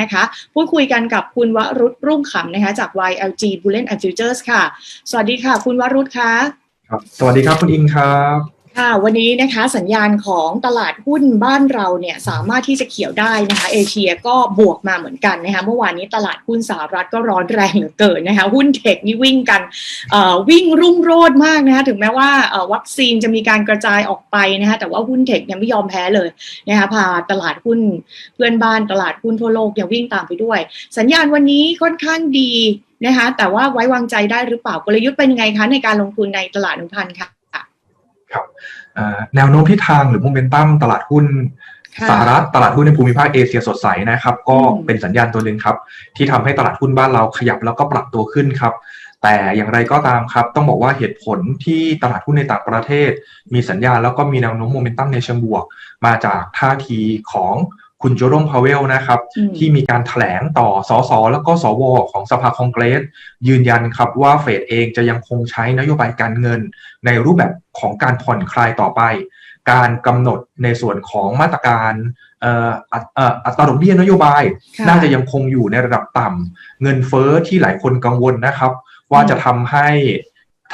นะคะ พูดคุยกันกับคุณวรุษรุ่งขำนะคะ จาก YLG Bullion and Futures ค่ะ สวัสดีค่ะ คุณวรุษคะครับ สวัสดีครับคุณอิงครับ ค่ะวันนี้นะคะสัญญาณของตลาดหุ้นบ้านเราเนี่ยสามารถที่จะเขียวได้นะคะเอเชียก็บวกมาเหมือนกันนะคะเมื่อวานนี้ตลาดหุ้นสหรัฐก็ร้อนแรงเหลือเกินนะคะหุ้นเทคนี่วิ่งกันวิ่งรุ่งโรจน์มากนะคะถึงแม้ว่าวัคซีนจะมีการกระจายออกไปนะคะแต่ว่าหุ้นเทคเนี่ยไม่ยอมแพ้เลยนะคะพาตลาดหุ้นเพื่อนบ้านตลาดหุ้นทั่วโลกเนี่ยวิ่งตามไปด้วย สัญญาณวันนี้ค่อนข้างดีนะคะแต่ว่าไว้วางใจได้หรือเปล่ากลยุทธ์เป็นยังไงคะในการลงทุนในตลาดหนึ่งพันค่ะ ครับแนวโน้มทิศทางหรือโมเมนตัมตลาดหุ้นสหรัฐตลาดหุ้นในภูมิภาคเอเชียสดใสนะครับ ก็เป็นสัญญาณตัวหนึ่งครับ ที่ทำให้ตลาดหุ้นบ้านเราขยับแล้วก็ปรับตัวขึ้นครับ แต่อย่างไรก็ตามครับ ต้องบอกว่าเหตุผลที่ตลาดหุ้นในต่างประเทศ มีสัญญาณแล้วก็มีแนวโน้มโมเมนตัมในเชิงบวก มาจากท่าทีของ คุณโจโรมพาวเวลนะครับ ที่มีการถแถลงต่อสสแล้วก็สวของสภาคองเกรส ยืนยันครับว่าเฟดเองจะยังคงใช้นโยบายการเงิน ในรูปแบบของการผ่อนคลายต่อไป การกำหนดในส่วนของมาตรการอัตราดอกเบี้ยนโยบาย น่าจะยังคงอยู่ในระดับต่ำเงินเฟอ้อที่หลายคนกังวลนะครับ ว่าจะทำให้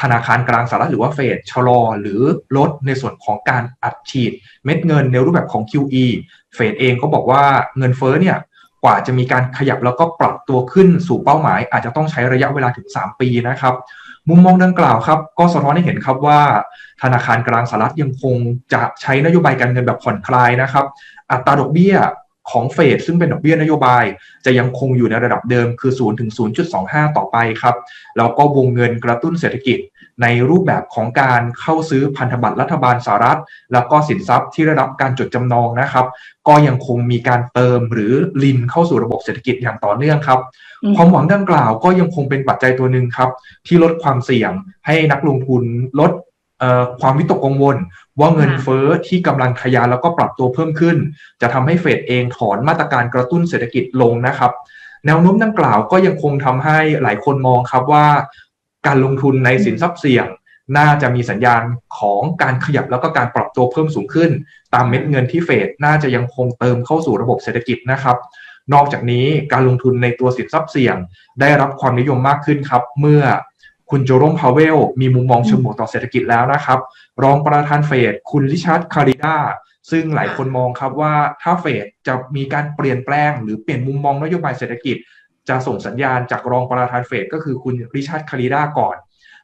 ธนาคารกลางสหรัฐหรือว่าเฟดชะลอหรือลดในส่วนของการอัดฉีดเม็ดเงินในรูปแบบของ QE เฟดเองก็บอกว่าเงินเฟ้อเนี่ยกว่าจะมีการขยับแล้วก็ปรับตัวขึ้นสู่เป้าหมาย อาจจะต้องใช้ระยะเวลาถึง 3 ปีนะครับ มุมมองดังกล่าวครับ ก็สะท้อนให้เห็นครับว่า ธนาคารกลางสหรัฐยังคงจะใช้นโยบายการเงินแบบผ่อนคลายนะครับ อัตราดอกเบี้ย ของเฟดซึ่งเป็นดอกเบี้ยนโยบาย จะยังคงอยู่ในระดับเดิมคือ 0 ถึง 0.25 ต่อไปครับ แล้วก็วงเงินกระตุ้นเศรษฐกิจ ในรูปแบบของการเข้าซื้อพันธบัตรรัฐบาลสหรัฐ แล้วก็สินทรัพย์ที่ได้รับการจดจำนองนะครับ ก็ยังคงมีการเติมหรือลินเข้าสู่ระบบเศรษฐกิจอย่างต่อเนื่องครับ ความหวังดังกล่าวก็ยังคงเป็นปัจจัยตัวหนึ่งครับที่ลดความเสี่ยงให้นักลงทุนลดความวิตกกังวล ว่าเงินเฟอ้อที่กำลังทะยานแล้วก็ปรับตัวเพิ่มขึ้น จะทำให้เฟดเองถอนมาตรการกระตุ้นเศรษฐกิจลงนะครับ แนวโน้มดังกล่าวก็ยังคงทำให้หลายคนมองครับว่า การลงทุนในสินทรัพย์เสี่ยง น่าจะมีสัญญาณของการขยับแล้วก็การปรับตัวเพิ่มสูงขึ้น ตามเม็ดเงินที่เฟดน่าจะยังคงเติมเข้าสู่ระบบเศรษฐกิจนะครับนอกจากนี้การลงทุนในตัวสินทรัพย์เสี่ยง ได้รับความนิยมมากขึ้นครับ เมื่อ คุณโจโรมพาวเวล มีมุมมองเชิงบวกต่อเศรษฐกิจแล้วนะครับ รองประธานเฟดคุณลิชาร์ดคาริดาซึ่งหลายคนมองครับว่าถ้าเฟดจะมีการเปลี่ยนแปลง หรือเปลี่ยนมุมมองนโยบายเศรษฐกิจ จะส่งสัญญาณจากรองประธานเฟดก็คือคุณริชาร์ดคาริดาก่อน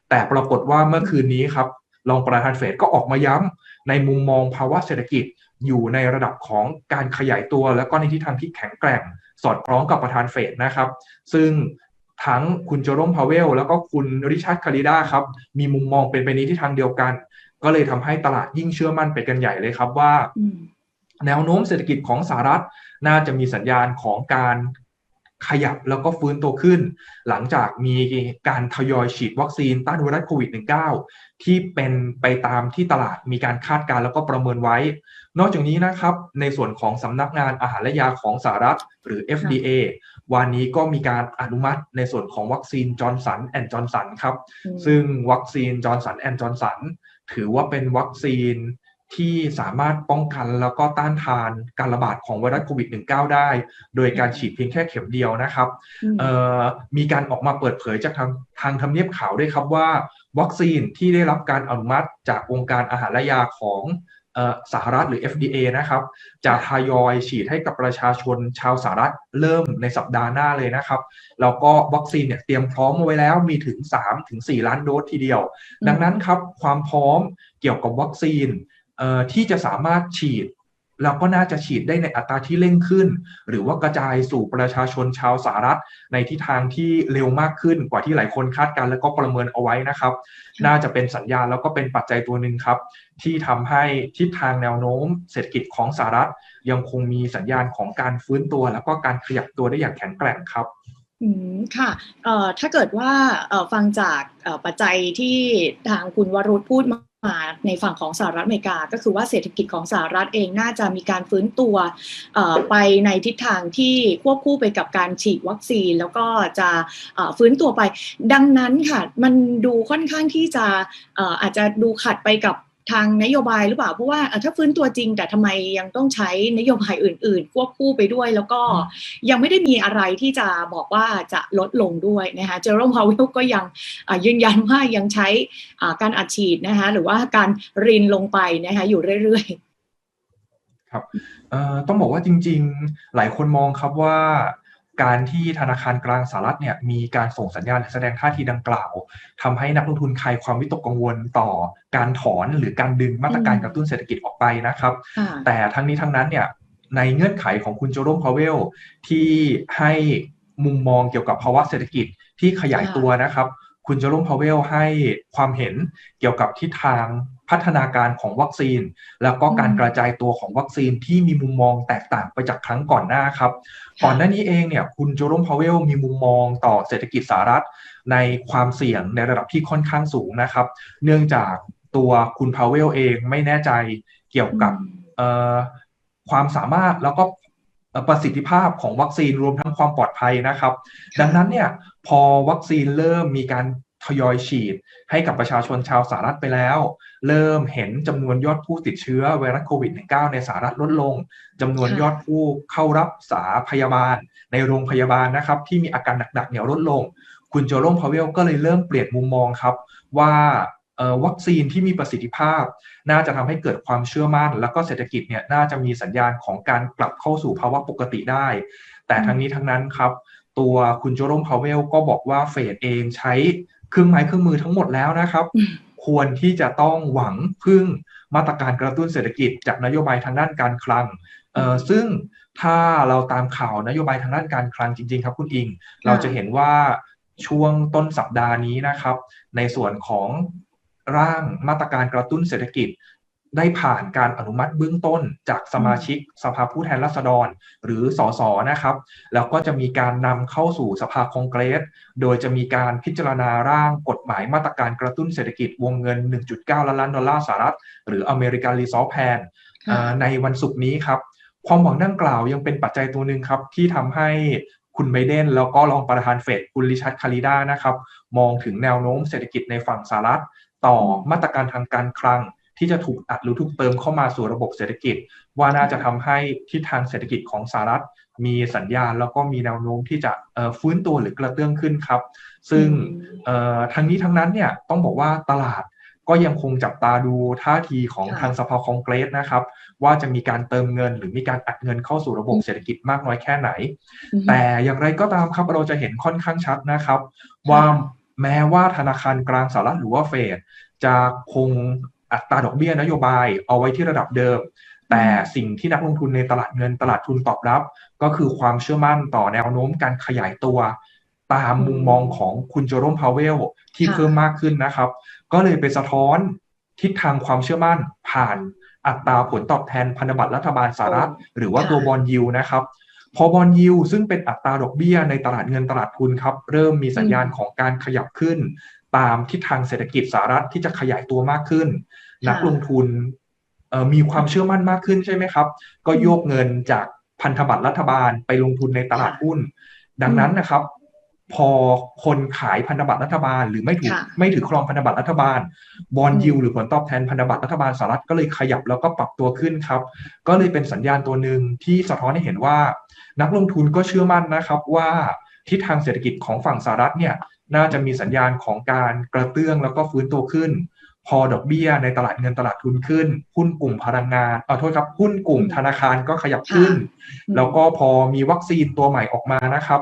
แต่ปรากฏว่าเมื่อคืนนี้ครับรองประธานเฟดก็ออกมาย้ำในมุมมองภาวะเศรษฐกิจอยู่ในระดับของการขยายตัว แล้วก็ในทิศทางที่แข็งแกร่ง สอดคล้องกับประธานเฟดนะครับ ซึ่ง ทั้งคุณโจโรมพาเวล แล้วก็คุณริชาร์ดคาริดาครับมีมุมมองเป็นไปในทิศทางเดียวกัน ก็เลยทำให้ตลาดยิ่งเชื่อมั่นไปกันใหญ่เลยครับว่า แนวโน้มเศรษฐกิจของสหรัฐน่าจะมีสัญญาณของการขยับแล้วก็ฟื้นตัวขึ้น หลังจากมีการทยอยฉีดวัคซีนต้านไวรัสโควิด -19 ที่เป็นไปตามที่ตลาดมีการคาดการแล้วก็ประเมินไว้ นอกจากนี้นะครับ ในส่วนของสำนักงานอาหารและยาของสหรัฐหรือ FDA วันนี้ก็มีการอนุมัติในส่วนของวัคซีนจอร์นสันแอนด์จอร์นสันครับ ซึ่งวัคซีนจอร์นสันแอนด์จอร์นสันถือว่าเป็นวัคซีนที่สามารถป้องกันแล้วก็ต้านทานการระบาดของไวรัสโควิด -19 ได้ โดยการฉีดเพียงแค่เข็มเดียวนะครับ มีการออกมาเปิดเผยจากทางทางทำเนียบข่าวด้วยครับว่า วัคซีนที่ได้รับการอนุมัติจากองค์การอาหารและยาของ สหรัฐหรือ FDA นะครับจะทยอยฉีดให้กับประชาชนชาวสหรัฐเริ่มในสัปดาห์หน้าเลยนะครับแล้วก็วัคซีนเนี่ยเตรียมพร้อมไว้แล้วมีถึง 3 ถึง 4 ล้านโดสทีเดียว ดังนั้นครับความพร้อมเกี่ยวกับวัคซีนที่จะสามารถฉีด เราก็น่าจะฉีดได้ในอัตราที่เร่งขึ้น หรือว่ากระจายสู่ประชาชนชาวสหรัฐ ในทิศทางที่เร็วมากขึ้นกว่าที่หลายคนคาดการและก็ประเมินเอาไว้นะครับ น่าจะเป็นสัญญาณแล้วก็เป็นปัจจัยตัวหนึ่งครับ ที่ทำให้ทิศทางแนวโน้ม เศรษฐกิจของสหรัฐ ยังคงมีสัญญาณของการฟื้นตัว แล้วก็การขยับตัวได้อย่างแข็งแกร่งครับอืมค่ะเอ่อถ้าเกิดว่าเอ่อฟังจากเอ่อปัจจัยที่ทางคุณวรุษพูดมา มาในฝั่งของสหรัฐอเมริกา ก็คือว่าเศรษฐกิจของสหรัฐเองน่าจะมีการฟื้นตัวไปในทิศทางที่ควบคู่ไปกับการฉีดวัคซีน แล้วก็จะฟื้นตัวไป ดังนั้นค่ะ มันดูค่อนข้างที่จะอาจจะดูขัดไปกับ ทางนโยบายหรือเปล่า เพราะว่าถ้าฟื้นตัวจริง แต่ทำไมยังต้องใช้นโยบายอื่น ๆ ควบคู่ไปด้วย แล้วก็ยังไม่ได้มีอะไรที่จะบอกว่าจะลดลงด้วยนะคะเจอร์โรมพาวเวลก็ยังยืนยันว่ายังใช้การอัดฉีดนะคะหรือว่าการรินลงไปนะคะอยู่เรื่อยๆ ครับต้องบอกว่าจริง ๆ หลายคนมองครับว่า การที่ธนาคารกลางสหรัฐเนี่ยมีการส่งสัญญาณแสดงท่าทีดังกล่าวทำให้นักลงทุนคลายความวิตกกังวลต่อการถอนหรือการดึงมาตรการกระตุ้นเศรษฐกิจออกไปนะครับๆค่ะแต่ทั้งนี้ทั้งนั้นเนี่ยในเงื่อนไขของคุณโจโรมพาวเวลที่ให้มุมมองเกี่ยวกับภาวะเศรษฐกิจที่ขยายตัวนะครับ คุณโจโรมพาวเวลให้ความเห็นเกี่ยวกับทิศทาง พัฒนาการของวัคซีน แล้วก็การอืมกระจายตัวของวัคซีนที่มีมุมมองแตกต่างไปจากครั้งก่อนหน้าครับ ก่อนหน้านี้เองเนี่ยคุณโจโรมพาวเวลมีมุมมองต่อเศรษฐกิจสหรัฐ ในความเสี่ยงในระดับที่ค่อนข้างสูงนะครับ เนื่องจากตัวคุณพาวเวลเองไม่แน่ใจเกี่ยวกับเอ่อความสามารถแล้วก็เอ่อประสิทธิภาพของวัคซีนรวมทั้งความปลอดภัยนะครับ ดังนั้นเนี่ยพอวัคซีนเริ่มมีการ ทยอยฉีด ให้กับประชาชนชาวสหรัฐไปแล้ว เริ่มเห็นจำนวนยอดผู้ติดเชื้อไวรัสโควิด -19 ในสหรัฐลดลงจำนวนยอดผู้เข้ารับษาพยาบาล ในโรงพยาบาลนะครับ ที่มีอาการหนักๆเนี่ยลดลง คุณโจโรมพาวเวลก็เลยเริ่มเปลี่ยนมุมมองครับ ว่าวัคซีนที่มีประสิทธิภาพ น่าจะทำให้เกิดความเชื่อมั่น แล้วก็เศรษฐกิจเนี่ยน่าจะมีสัญญาณของการกลับเข้าสู่ภาวะปกติได้ แต่ทั้งนี้ทั้งนั้นครับ ตัวคุณโจโรมพาวเวลก็บอกว่าเฟดเองใช้ เครื่องไม้เครื่องมือทั้งหมดแล้วนะครับอืมควรที่จะต้องหวังพึ่งมาตรการกระตุ้นเศรษฐกิจจากนโยบายทางด้านการคลังเอ่อซึ่งถ้าเราตามข่าวนโยบายทางด้านการคลังจริง ๆ ครับคุณอิง เราจะเห็นว่าช่วงต้นสัปดาห์นี้นะครับ ในส่วนของร่างมาตรการกระตุ้นเศรษฐกิจ ได้ผ่านการอนุมัติเบื้องต้นจากสมาชิกสภาผู้แทนราษฎร หรือสสนะครับ แล้วก็จะมีการนำเข้าสู่สภาคองเกรส โดยจะมีการพิจารณาร่างกฎหมายมาตรการกระตุ้นเศรษฐกิจวงเงิน 1.9 ล้านล้านดอลลาร์สหรัฐ หรืออเมริกันรีซอสแพนค่ะในวันศุกร์นี้ครับ ความหวังดังกล่าวยังเป็นปัจจัยตัวหนึ่งครับที่ทำให้คุณไบเดนแล้วก็รองประธานเฟดคุณริชาร์ดคาริดานะครับ มองถึงแนวโน้มเศรษฐกิจในฝั่งสหรัฐ ต่อมาตรการทางการคลัง ที่จะถูกอัดหรือถูกเติมเข้ามาสู่ระบบเศรษฐกิจ ว่าน่าจะทำให้ทิศทางเศรษฐกิจของสหรัฐมีสัญญาณแล้วก็มีแนวโน้มที่จะเอ่อฟื้นตัวหรือกระเตื้องขึ้นครับ ซึ่งเอ่อทั้งนี้ทั้งนั้นเนี่ยต้องบอกว่าตลาดก็ยังคงจับตาดูท่าทีของค่ะทางสภาคองเกรสนะครับ ว่าจะมีการเติมเงินหรือมีการอัดเงินเข้าสู่ระบบเศรษฐกิจมากน้อยแค่ไหนอืมแต่อย่างไรก็ตามครับเราจะเห็นค่อนข้างชัดนะครับ ว่าแม้ว่าธนาคารกลางสหรัฐหรือว่าเฟดจะคง อัตราดอกเบี้ยนโยบายเอาไว้ที่ระดับเดิม แต่สิ่งที่นักลงทุนในตลาดเงินตลาดทุนตอบรับ ก็คือความเชื่อมั่นต่อแนวโน้มการขยายตัว ตามมุมมองของคุณโจโรมพาวเวลที่ค่ะเพิ่มมากขึ้นนะครับ ก็เลยไปสะท้อนทิศทางความเชื่อมั่นผ่านอัตราผลตอบแทนพันธบัตรรัฐบาลสหรัฐหรือว่าค่ะตัวบอลยิวนะครับพอบอลยิวซึ่งเป็นอัตราดอกเบี้ยในตลาดเงินตลาดทุนครับ เริ่มมีสัญญาณของการขยับขึ้น ตามทิศทางเศรษฐกิจสหรัฐที่จะขยายตัวมากขึ้น นักลงทุนเอ่อมีความเชื่อมั่นมากขึ้นใช่ไหมครับ ก็โยกเงินจากพันธบัตรรัฐบาลไปลงทุนในตลาดหุ้น ดังนั้นนะครับ พอคนขายพันธบัตรรัฐบาล หรือไม่ถูกค่ะไม่ถือครองพันธบัตรรัฐบาล บอลอืมยิวหรือผลตอบแทนพันธบัตรรัฐบาลสหรัฐก็เลยขยับแล้วก็ปรับตัวขึ้นครับ ก็เลยเป็นสัญญาณตัวหนึ่งที่สะท้อนให้เห็นว่า นักลงทุนก็เชื่อมั่นนะครับว่า ทิศทางเศรษฐกิจของฝั่งสหรัฐเนี่ยน่าจะมีสัญญาณของการกระเตื้องแล้วก็ฟื้นตัวขึ้น พอดอกเบี้ยในตลาดเงินตลาดทุนขึ้น หุ้นกลุ่มพลังงานเอาโทษครับหุ้นกลุ่มธนาคารก็ขยับขึ้นอืมแล้วก็พอมีวัคซีนตัวใหม่ออกมานะครับ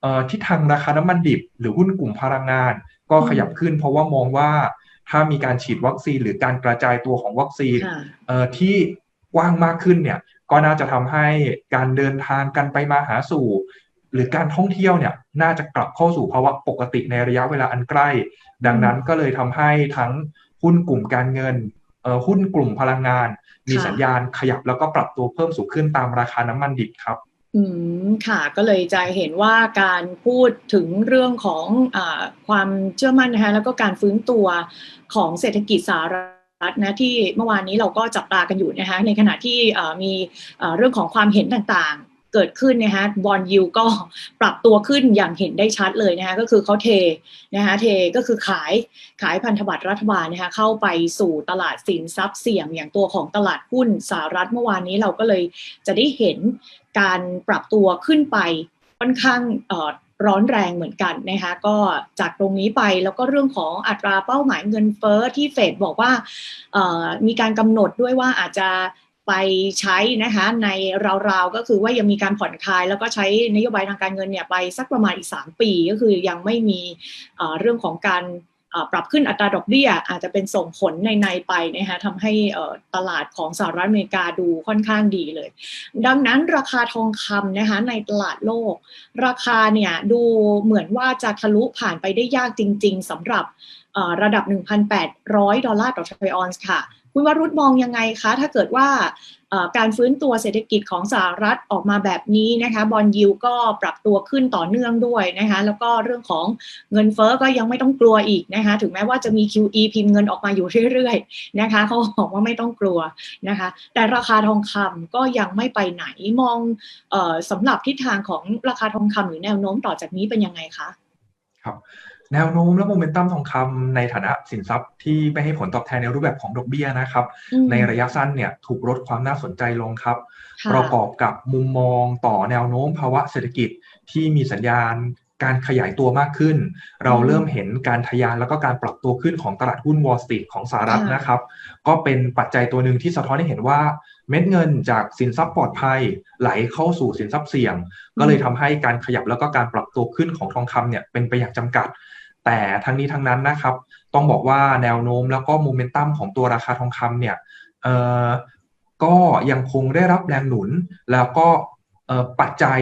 เอ่อทิศทางราคาน้ำมันดิบ หรือหุ้นกลุ่มพลังงาน ก็ขยับขึ้น เพราะว่ามองว่าถ้ามีการฉีดวัคซีนหรือการกระจายตัวของวัคซีนค่ะเอ่อที่กว้างมากขึ้นเนี่ยก็น่าจะทำให้การเดินทางกันไปมาหาสู่ หรือการท่องเที่ยวเนี่ยน่าจะกลับเข้าสู่ภาวะปกติในระยะเวลาอันใกล้ ดังนั้นก็เลยทำให้ทั้งหุ้นกลุ่มการเงินเอ่อหุ้นกลุ่มพลังงาน มีค่ะสัญญาณขยับแล้วก็ปรับตัวเพิ่มสูงขึ้นตามราคาน้ำมันดิบครับ อืมค่ะ ก็เลยจะเห็นว่าการพูดถึงเรื่องของอาความเชื่อมั่นนะคะแล้วก็การฟื้นตัวของเศรษฐกิจสหรัฐนะที่เมื่อวานนี้เราก็จับตากันอยู่นะคะในขณะที่อ่ามีอ่าเรื่องของความเห็นต่าง เกิดขึ้นนะคะบอลยูก็ปรับตัวขึ้นอย่างเห็นได้ชัดเลยนะคะก็คือเขาเทนะคะเทก็คือขายขายพันธบัตรรัฐบาลนะคะเข้าไปสู่ตลาดสินทรัพย์เสี่ยงอย่างตัวของตลาดหุ้นสหรัฐเมื่อวานนี้เราก็เลยจะได้เห็นการปรับตัวขึ้นไปค่อนข้างร้อนแรงเหมือนกันนะคะก็จากตรงนี้ไปแล้วก็เรื่องของอัตราเป้าหมายเงินเฟ้อที่เฟดบอกว่ามีการกำหนดด้วยว่าอาจจะ ไปใช้นะคะในราวๆก็คือว่ายังมีการผ่อนคลาย แล้วก็ใช้นโยบายทางการเงินเนี่ยไปสักประมาณอีก 3 ปีก็คือยังไม่มีเรื่องของการปรับขึ้นอัตราดอกเบี้ย อาจจะเป็นส่งผลในในไปนะคะทำให้ตลาดของสหรัฐอเมริกาดูค่อนข้างดีเลย ดังนั้นราคาทองคำนะคะในตลาดโลก ราคาเนี่ยดูเหมือนว่าจะทะลุผ่านไปได้ยากจริง ๆสำหรับระดับ 1,800 ดอลลาร์ต่อทรัลออนซ์ค่ะ คุณวรุษมองยังไงคะ ถ้าเกิดว่าการฟื้นตัวเศรษฐกิจของสหรัฐออกมาแบบนี้นะคะบอลยิวก็ปรับตัวขึ้นต่อเนื่องด้วยนะคะแล้วก็เรื่องของเงินเฟอ้อก็ยังไม่ต้องกลัวอีกนะคะถึงแม้ว่าจะมี QE พิมพ์เงินออกมาอยู่เรื่อยๆนะคะเขาบอกว่าไม่ต้องกลัวนะคะแต่ราคาทองคำก็ยังไม่ไปไหนมองออสำหรับทิศทางของราคาทองคำหรือแนวโน้มต่อจากนี้เป็นยังไงคะครับ แนวโน้มและโมเมนตัมทองคำในฐานะสินทรัพย์ที่ไม่ให้ผลตอบแทนในรูปแบบของดอกเบี้ยนะครับ ในระยะสั้นเนี่ยถูกลดความน่าสนใจลงครับ ประกอบกับมุมมองต่อแนวโน้มภาวะเศรษฐกิจที่มีสัญญาณการขยายตัวมากขึ้น เราเริ่มเห็นการทะยานแล้วก็การปรับตัวขึ้นของตลาดหุ้นวอลสตรีทของสหรัฐนะครับ ก็เป็นปัจจัยตัวหนึ่งที่สะท้อนให้เห็นว่า เม็ดเงินจากสินทรัพย์ปลอดภัย ไหลเข้าสู่สินทรัพย์เสี่ยง ก็เลยทำให้การขยับแล้วก็การปรับตัวขึ้นของทองคำเนี่ยเป็นไปอย่างจำกัด แต่ทั้งนี้ทั้งนั้นนะครับ ต้องบอกว่าแนวโน้มแล้วก็โมเมนตัมของตัวราคาทองคำเนี่ยเอ่อก็ยังคงได้รับแรงหนุน แล้วก็ปัจจัย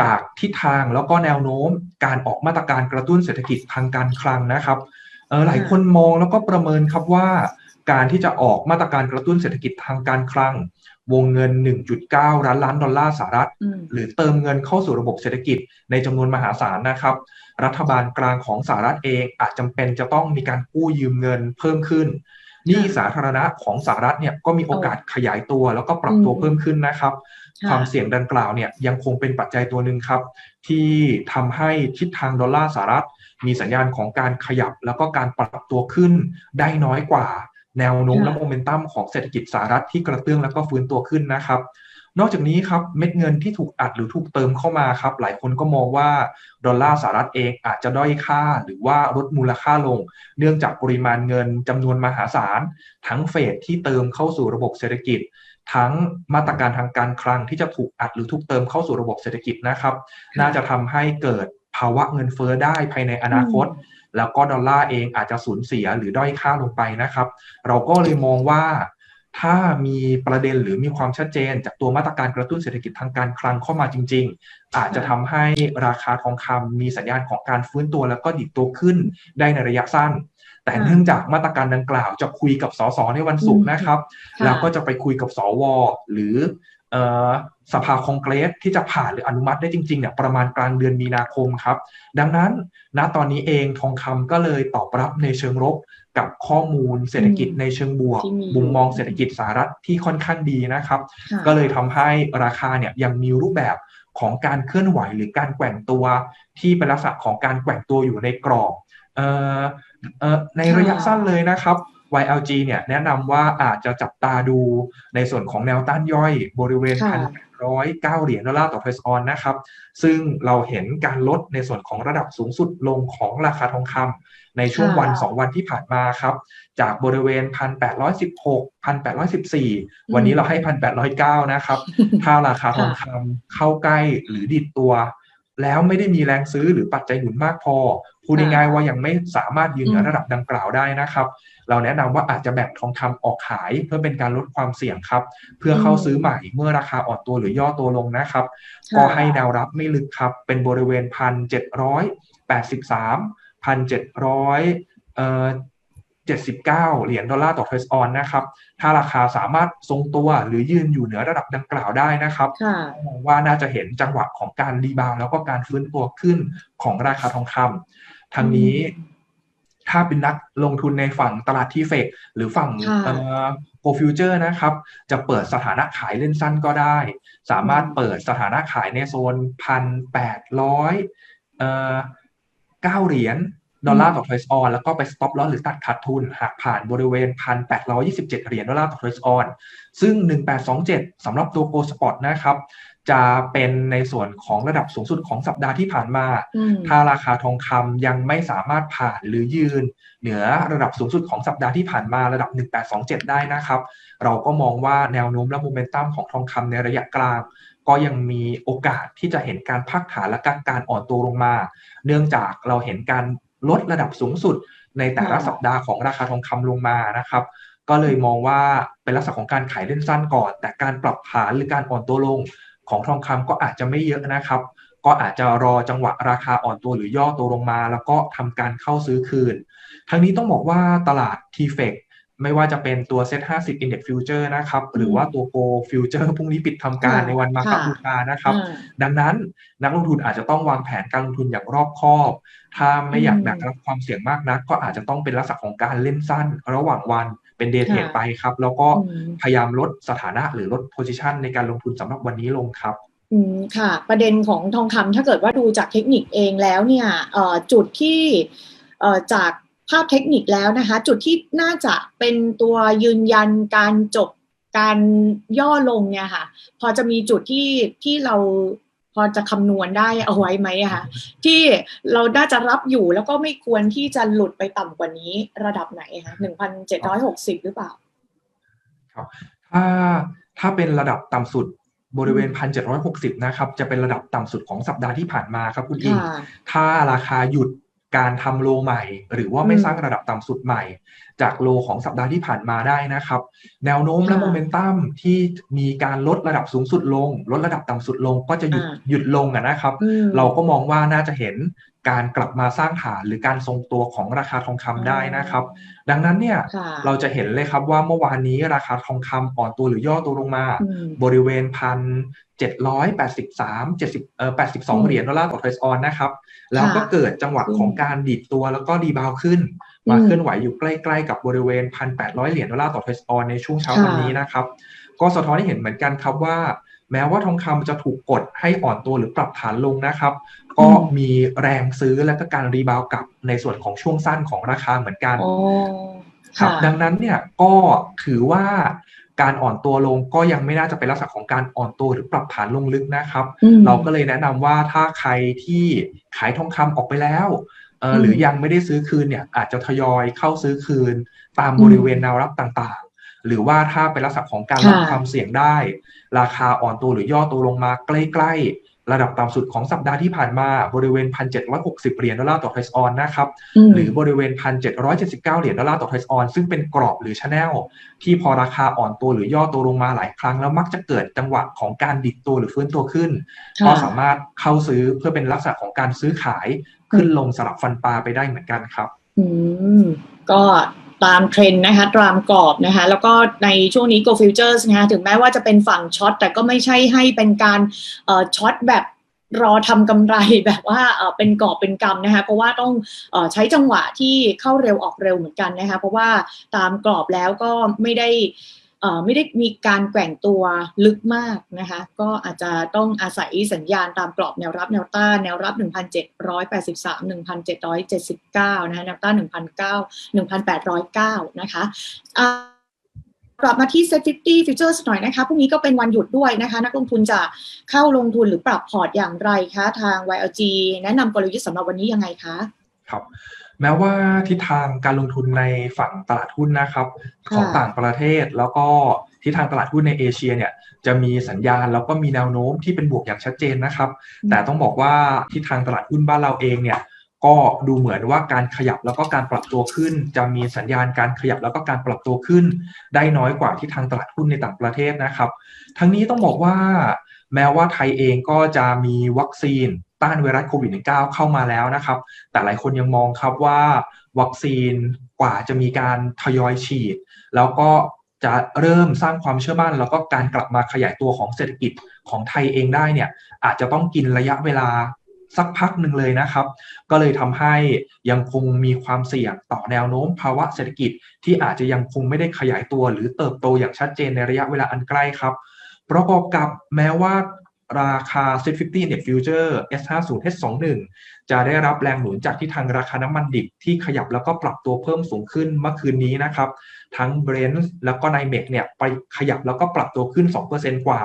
จากทิศทางแล้วก็แนวโน้มการออกมาตรการกระตุ้นเศรษฐกิจทางการคลังนะครับหลายคนมองแล้วก็ประเมินครับว่า การที่จะออกมาตรการกระตุ้นเศรษฐกิจทางการคลัง วงเงิน 1.9 ล้านล้านดอลลาร์สหรัฐ หรือเติมเงินเข้าสู่ระบบเศรษฐกิจในจำนวนมหาศาลนะครับ รัฐบาลกลางของสหรัฐเองอาจจำเป็นจะต้องมีการกู้ยืมเงินเพิ่มขึ้นนี่สาธารณะของสหรัฐเนี่ยก็มีโอกาสขยายตัวแล้วก็ปรับตัวเพิ่มขึ้นนะครับ ความเสี่ยงดังกล่าวเนี่ยยังคงเป็นปัจจัยตัวหนึ่งครับ ที่ทำให้ทิศทางดอลลาร์สหรัฐ มีสัญญาณของการขยับแล้วก็การปรับตัวขึ้นได้น้อยกว่า แนวโน้มและโมเมนตัมของเศรษฐกิจสหรัฐที่กระเตื้องแล้วก็ฟื้นตัวขึ้นนะครับ นอกจากนี้ครับเม็ดเงินที่ถูกอัดหรือถูกเติมเข้ามาครับ หลายคนก็มองว่าดอลลาร์สหรัฐเองอาจจะด้อยค่าหรือว่าลดมูลค่าลง เนื่องจากปริมาณเงินจำนวนมหาศาล ทั้งเฟดที่เติมเข้าสู่ระบบเศรษฐกิจทั้งมาตรการทางการคลังที่จะถูกอัดหรือถูกเติมเข้าสู่ระบบเศรษฐกิจนะครับ น่าจะทำให้เกิดภาวะเงินเฟอ้อได้ภายในอนาคต แล้วก็ดอลลาร์เองอาจจะสูญเสียหรือด้อยค่าลงไปนะครับ เราก็เลยมองว่าถ้ามีประเด็นหรือมีความชัดเจน จากตัวมาตรการกระตุ้นเศรษฐกิจทางการคลังเข้ามาจริง ๆ อาจจะทำให้ราคาทองคำมีสัญญาณของการฟื้นตัวแล้วก็ดิดตัวขึ้นได้ในระยะสั้น แต่เนื่องจากมาตรการดังกล่าวจะคุยกับสสในวันศุกร์นะครับ แล้วก็จะไปคุยกับสวหรือ สภาคองเกรสที่จะผ่านหรืออนุมัติได้จริงๆเนี่ยประมาณกลางเดือนมีนาคมครับ ดังนั้นณตอนนี้เองทองคำก็เลยตอบรับในเชิงลบกับข้อมูลเศรษฐกิจในเชิงบวกมุมมองเศรษฐกิจสหรัฐที่ค่อนข้างดีนะครับ ก็เลยทำให้ราคาเนี่ยยังมีรูปแบบของการเคลื่อนไหวหรือการแกว่งตัวที่เป็นลักษณะของการแกว่งตัวอยู่ในกรอบในระยะสั้นเลยนะครับ YLG เนี่ยแนะนำว่าอาจจะจับตาดูในส่วนของแนวต้านย่อยบริเวณพันร้อยเก้าเหรียญดอลลาร์ต่อเพรสออนนะครับ ซึ่งเราเห็นการลดในส่วนของระดับสูงสุดลงของราคาทองคำในช่วงวัน 2 วันที่ผ่านมาครับ จากบริเวณ 1,816 1,814 วันนี้เราให้ 1,809 นะครับ ถ้าราคาทองคำเข้าใกล้หรือดิดตัว แล้วไม่ได้มีแรงซื้อหรือปัจจัยหนุนมากพอ พูดง่ายๆว่ายังไม่สามารถยืนเหนือระดับดังกล่าวได้นะครับ เราแนะนำว่าอาจจะแบ่งทองคำออกขาย เพื่อเป็นการลดความเสี่ยงครับ เพื่อเข้าซื้อใหม่เมื่อราคาอ่อนตัวหรือย่อตัวลงนะครับ ก็ให้แนวรับไม่ลึกครับ เป็นบริเวณพันเจ็ดร้อยแปดสิบสามพันเจ็ดร้อยเอ่อ79 เหรียญดอลลาร์ต่อเทสออนนะครับ ถ้าราคาสามารถทรงตัวหรือยืนอยู่เหนือระดับดังกล่าวได้นะครับมองว่าน่าจะเห็นจังหวะของการรีบาวแล้วก็การฟื้นตัวขึ้นของราคาทองคำ ทางนี้ถ้าเป็นนักลงทุนในฝั่งตลาดทีเฟกหรือฝั่งค่ะเอ่อโกฟิวเจอร์นะครับ จะเปิดสถานะขายเล่นสั้นก็ได้ สามารถเปิดสถานะขายในโซนพันแปดร้อยเอ่อเก้าเหรียญดอลลาร์ต่อทอยส์ออนแล้วก็ไปสต็อปลอสหรือตัดขาดทุน หากผ่านบริเวณพันแปดร้อยี่สิบเจ็ดเหรียญดอลลาร์ต่อทอยส์ออนซึ่งหนึ่งแปดสองเจ็ดสำหรับตัวโกสปอตนะครับ จะเป็นในส่วนของระดับสูงสุดของสัปดาห์ที่ผ่านมาอืมถ้าราคาทองคำยังไม่สามารถผ่านหรือยืน เหนือระดับสูงสุดของสัปดาห์ที่ผ่านมาระดับ 1827 ได้นะครับ เราก็มองว่าแนวโน้มและโมเมนตัมของทองคำในระยะกลาง ก็ยังมีโอกาสที่จะเห็นการพักฐานและการอ่อนตัวลงมา เนื่องจากเราเห็นการลดระดับสูงสุดในแต่ละค่ะสัปดาห์ของราคาทองคำลงมานะครับก็เลยมองว่าเป็นลักษณะของการขายเล่นสั้นก่อน แต่การปรับฐานหรือการอ่อนตัวลง ของทองคำก็อาจจะไม่เยอะนะครับ ก็อาจจะรอจังหวะราคาอ่อนตัวหรือย่อตัวลงมา แล้วก็ทำการเข้าซื้อคืน ทั้งนี้ต้องบอกว่าตลาด t f e c ไม่ว่าจะเป็นตัว Set 50 Index Future นะครับ หรือว่าตัว Go Future พรุ่งนี้ปิดทำการค่ะในวันมาฆค่ะบูชานะครับอ่าดังนั้นนักลงทุนอาจจะต้องวางแผนการลงทุนอย่างรอบคอบ ถ้าไม่อยากอืมแบกรับความเสี่ยงมากนัก ก็อาจจะต้องเป็นลักษณะของการเล่นสั้นระหว่างวัน เป็นเดย์เทรดค่ะไปครับ แล้วก็อืมพยายามลดสถานะหรือลด position ในการลงทุนสำหรับวันนี้ลงครับอืมค่ะ ประเด็นของทองคำถ้าเกิดว่าดูจากเทคนิคเองแล้วเนี่ยเอ่อจุดที่เอ่อจากภาพเทคนิคแล้วนะคะ จุดที่น่าจะเป็นตัวยืนยันการจบการย่อลงเนี่ยค่ะ พอจะมีจุดที่ที่เรา พอจะคำนวณได้เอาไว้ไหมอะคะที่เราน่าจะรับอยู่แล้วก็ไม่ควรที่จะหลุดไปต่ำกว่านี้ระดับไหนคะหนึ่งพันเจ็ดร้อยหกสิบหรือเปล่าถ้าถ้าเป็นระดับต่ำสุดบริเวณ 1,760 นะครับ จะเป็นระดับต่ำสุดของสัปดาห์ที่ผ่านมาครับคุณอิงค่ะถ้าราคาหยุด การทำโลใหม่ หรือว่าไม่อืมสร้างระดับต่ำสุดใหม่ จากโลของสัปดาห์ที่ผ่านมาได้นะครับ แนวโน้มและค่ะโมเมนตัมที่มีการลดระดับสูงสุดลง ลดระดับต่ำสุดลงก็จะหยุดอ่าหยุดลงอะนะครับอืมเราก็มองว่าน่าจะเห็น การกลับมาสร้างฐานหรือการทรงตัวของราคาทองคำได้นะครับ ดังนั้นเนี่ยค่ะเราจะเห็นเลยครับว่าเมื่อวานนี้ราคาทองคำอ่อนตัวหรือย่อตัวลงมาอืมบริเวณพันเจ็ดร้อยแปดสิบสามเจ็ดสิบเอ่อแปดสิบสองอืมเหรียญดอลลาร์ต่อเทรซออนนะครับ แล้วก็เกิดจังหวะอืมของการดีดตัวแล้วก็ดีบาวขึ้น มาอืมเคลื่อนไหวอยู่ใกล้ๆกับบริเวณพันแปดร้อยเหรียญดอลลาร์ต่อเทรซออนในช่วงเช้าค่ะวันนี้นะครับ ก็สะท้อนให้เห็นเหมือนกันครับว่า แม้ว่าทองคำจะถูกกดให้อ่อนตัวหรือปรับฐานลงนะครับ ก็มีแรงซื้อและก็การรีบาวกลับในส่วนของช่วงสั้นของราคาเหมือนกันโอ้ครับค่ะดังนั้นเนี่ยก็ถือว่าการอ่อนตัวลงก็ยังไม่น่าจะเป็นลักษณะของการอ่อนตัวหรือปรับฐานลงลึกนะครับอืมเราก็เลยแนะนำว่าถ้าใครที่ขายทองคำออกไปแล้วเอออืมหรือยังไม่ได้ซื้อคืนเนี่ยอาจจะทยอยเข้าซื้อคืนตามอืมบริเวณแนวรับต่างๆ หรือว่าถ้าเป็นลักษณะของการรับค่ะความเสี่ยงได้ ราคาอ่อนตัวหรือย่อตัวลงมาใกล้ๆ ระดับต่ำสุดของสัปดาห์ที่ผ่านมาบริเวณ 1,760 เหรียญดอลลาร์ต่อไทรซ์ออนนะครับมหรือบริเวณ 1,779 เหรียญดอลลาร์ต่อไทรซ์ออนซึ่งเป็นกรอบหรือชแนลที่พอราคาอ่อนตัวหรือย่อตัวลงมาหลายครั้งแล้วมักจะเกิดจังหวะของการดิดตัวหรือฟื้นตัวขึ้นค่ะก็สามารถเข้าซื้อเพื่อเป็นลักษณะของการซื้อขายขึ้นลงสลับฟันปลาไปได้เหมือนกันครับ อืมก็ ตามเทรนด์นะคะตามกรอบนะคะแล้วก็ในช่วงนี้ Go Futures นะคะถึงแม้ว่าจะเป็นฝั่งช็อตแต่ก็ไม่ใช่ให้เป็นการช็อตแบบรอทำกำไรแบบว่าเป็นกอบเป็นกำนะคะเพราะว่าต้องใช้จังหวะที่เข้าเร็วออกเร็วเหมือนกันนะคะเพราะว่าตามกรอบแล้วก็ไม่ได้ ไม่ได้มีการแกว่งตัวลึกมากนะคะ ก็อาจจะต้องอาศัยสัญญาณตามกรอบแนวรับแนวต้านแนวรับ 1,783 1,779 นะคะแนวต้าน1,900 1,809 นะคะอ่ากลับมาที่ Set 50 Futures หน่อยนะคะพรุ่งนี้ก็เป็นวันหยุดด้วยนะคะ นักลงทุนจะเข้าลงทุนหรือปรับพอร์ตอย่างไรคะ ทาง YLG แนะนำกลยุทธ์สำหรับวันนี้ยังไงคะ ครับ แม้ว่าทิศทางการลงทุนในฝั่งตลาดหุ้นนะครับค่ะของต่างประเทศแล้วก็ทิศทางตลาดหุ้นในเอเชียเนี่ยจะมีสัญญาณแล้วก็มีแนวโน้มที่เป็นบวกอย่างชัดเจนนะครับ แต่ต้องบอกว่าทิศทางตลาดหุ้นบ้านเราเองเนี่ยก็ดูเหมือนว่าการขยับแล้วก็การปรับตัวขึ้น จะมีสัญญาณการขยับแล้วก็การปรับตัวขึ้น ได้น้อยกว่าทิศทางตลาดหุ้นในต่างประเทศนะครับ ทั้งนี้ต้องบอกว่า แม้ว่าไทยเองก็จะมีวัคซีน ต้านไวรัสโควิด -19 เข้ามาแล้วนะครับ แต่หลายคนยังมองครับว่าวัคซีนกว่าจะมีการทยอยฉีด แล้วก็จะเริ่มสร้างความเชื่อมั่น แล้วก็การกลับมาขยายตัวของเศรษฐกิจของไทยเองได้เนี่ยอาจจะต้องกินระยะเวลาสักพักหนึ่งเลยนะครับ ก็เลยทำให้ยังคงมีความเสี่ยงต่อแนวโน้มภาวะเศรษฐกิจที่อาจจะยังคงไม่ได้ขยายตัวหรือเติบโตอย่างชัดเจนในระยะเวลาอันใกล้ครับ ประกอบกับแม้ว่า ราคา Set 50 Index Future S50 H21 จะได้รับแรงหนุนจากที่ทางราคาน้ำมันดิบที่ขยับแล้วก็ปรับตัวเพิ่มสูงขึ้นเมื่อคืนนี้นะครับ ทั้ง Brent แล้วก็ NYMEX เนี่ยไปขยับแล้วก็ปรับตัวขึ้น 2%กว่า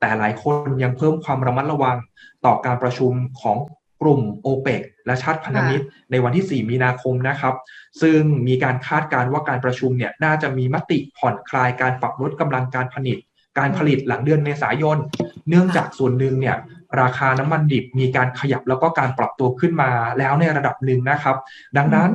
แต่หลายคนยังเพิ่มความระมัดระวังต่อการประชุมของกลุ่ม OPEC และชาติพันธมิตรในวันที่ 4 มีนาคมนะครับ ซึ่งมีการคาดการณ์ว่าการประชุมเนี่ยน่าจะมีมติผ่อนคลายการปรับลดกำลังการผลิต การผลิตหลังเดือนเมษายน เนื่องจากส่วนหนึ่งเนี่ย ราคาน้ำมันดิบมีการขยับแล้วก็การปรับตัวขึ้นมาแล้วในระดับหนึ่งนะครับ ดังนั้น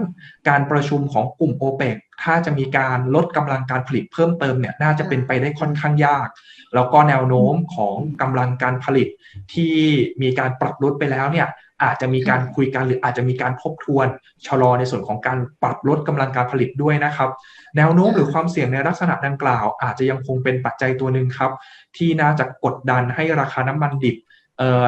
การประชุมของกลุ่ม o p e ปถ้าจะมีการลดกำลังการผลิตเพิ่มเติมเนี่ยน่าจะเป็นไปได้ค่อนข้างยาก แล้วก็แนวโน้มของกำลังการผลิตที่มีการปรับลดไปแล้วเนี่ยอาจจะมีการคุยกันหรืออาจจะมีการทบทวนชะลอในส่วนของการปรับลดกำลังการผลิตด้วยนะครับ แนวโน้มหรือความเสี่ยงในลักษณะดังกล่าว อาจจะยังคงเป็นปัจจัยตัวหนึ่งครับ ที่น่าจะกดดันให้ราคาน้ำมันดิบเอ่อ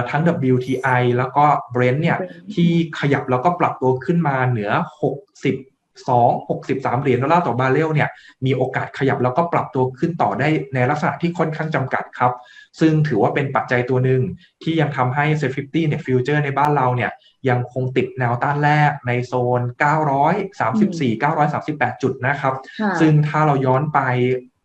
ทั้ง WTI แล้วก็ Brent เนี่ย Brent ที่ขยับแล้วก็ปรับตัวขึ้นมาเหนือ62 63 เหรียญดอลลาร์ต่อบาร์เรลเนี่ยมีโอกาสขยับแล้วก็ปรับตัวขึ้นต่อได้ในลักษณะที่ค่อนข้างจำกัดครับ ซึ่งถือว่าเป็นปัจจัยตัวหนึ่งที่ยังทำให้ Set 50เนี่ยฟิวเจอร์ในบ้านเราเนี่ยยังคงติดแนวต้านแรกในโซน 934 938 จุดนะครับค่ะซึ่งถ้าเราย้อนไปเอ่อ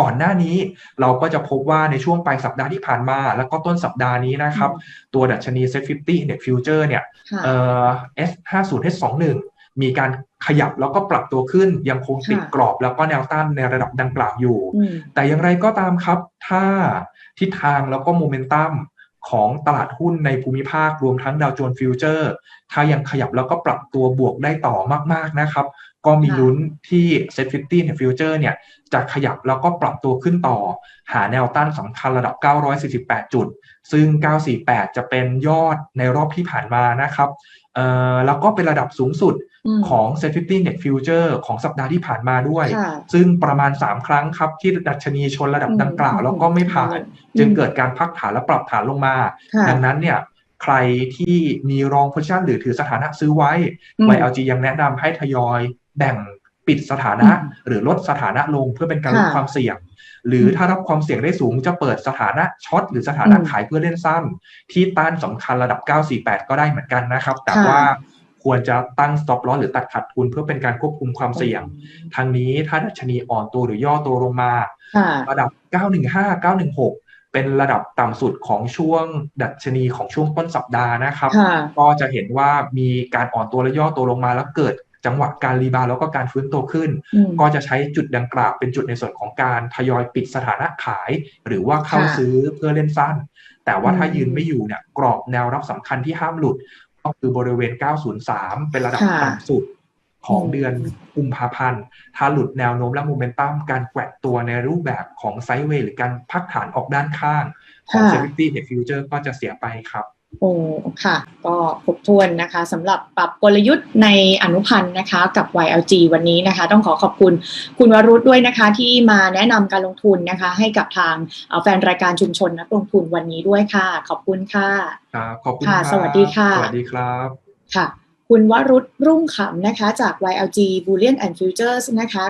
ก่อนหน้านี้เราก็จะพบว่าในช่วงปลายสัปดาห์ที่ผ่านมา แล้วก็ต้นสัปดาห์นี้นะครับ ตัวดัชนี Set 50 Index Future เนี่ยค่ะเอ่อ S50 H21 มีการขยับแล้วก็ปรับตัวขึ้นยังคงติดค่ะกรอบแล้วก็แนวต้านในระดับดังกล่าวอยู่อืมแต่อย่างไรก็ตามครับ ถ้าทิศทางแล้วก็โมเมนตัมของตลาดหุ้นในภูมิภาครวมทั้งดาวโจนส์ฟิวเจอร์ ถ้ายังขยับแล้วก็ปรับตัวบวกได้ต่อมากๆนะครับ ก็มีค่ะลุ้นที่ Set 50ในฟิวเจอร์เนี่ยจะขยับแล้วก็ปรับตัวขึ้นต่อ หาแนวต้านสำคัญระดับ 948 จุด ซึ่ง 948 จะเป็นยอดในรอบที่ผ่านมานะครับเอ่อแล้วก็เป็นระดับสูงสุดมของ Set 50 Net Future ของสัปดาห์ที่ผ่านมาด้วยค่ะซึ่งประมาณ 3 ครั้งครับที่ดัชนีชนระดับอืมดังกล่าวอืมแล้วก็ไม่ผ่านอืมจึงเกิดการพักฐานและปรับฐานลงมาค่ะดังนั้นเนี่ยใครที่มีรองโพซิชันหรือถือสถานะซื้อไว้อืม YLG ยังแนะนำให้ทยอย แบ่งปิดสถานะอืมหรือลดสถานะลงเพื่อเป็นการลดค่ะความเสี่ยง หรือถ้ารับความเสี่ยงได้สูงจะเปิดสถานะช็อตหรือสถานะอืมขายเพื่อเล่นสั้น ที่ต้านสำคัญระดับ 948 ก็ได้เหมือนกันนะครับ แต่ค่ะว่าควรจะตั้ง stop loss หรือตัดขาดทุนเพื่อเป็นการควบคุมความเสี่ยง ทางนี้ถ้าดัชนีอ่อนตัวหรือย่อตัวลงมาค่ะระดับ 915 916 เป็นระดับต่ำสุดของช่วงดัชนีของช่วงต้นสัปดาห์นะครับค่ะก็จะเห็นว่ามีการอ่อนตัวและย่อตัวลงมาแล้วเกิด จังหวะการรีบาวด์แล้วก็การฟื้นตัวขึ้นอืมก็จะใช้จุดดังกล่าวเป็นจุดในส่วนของการทยอยปิดสถานะขาย หรือว่าเข้าค่ะซื้อเพื่อเล่นสั้น แต่ว่าถ้าอืมยืนไม่อยู่เนี่ยกรอบแนวรับสำคัญที่ห้ามหลุด ก็คือบริเวณ 903 เป็นระดับค่ะต่ำสุดของอืมเดือนกุมภาพันธ์ ถ้าหลุดแนวโน้มและโมเมนตัมการแกว่งตัวในรูปแบบของไซด์เวย์หรือการพักฐานออกด้านข้างของค่ะเซฟิตี้เนฟิวเจอร์ก็จะเสียไปครับ โอ้ค่ะ ก็ครบถ้วนนะคะสำหรับปรับกลยุทธ์ในอนุพันธ์นะคะ กับ YLG วันนี้นะคะ ต้องขอขอบคุณคุณวรุธด้วยนะคะ ที่มาแนะนำการลงทุนนะคะ ให้กับทางเอ่อแฟนรายการชุมชนนักลงทุนวันนี้ด้วยค่ะ ขอบคุณค่ะครับขอบคุณค่ะรับสวัสดีค่ะ สวัสดีครับค่ะ คุณวรุธรุ่งขำนะคะ จาก YLG Bullion and Futures นะคะ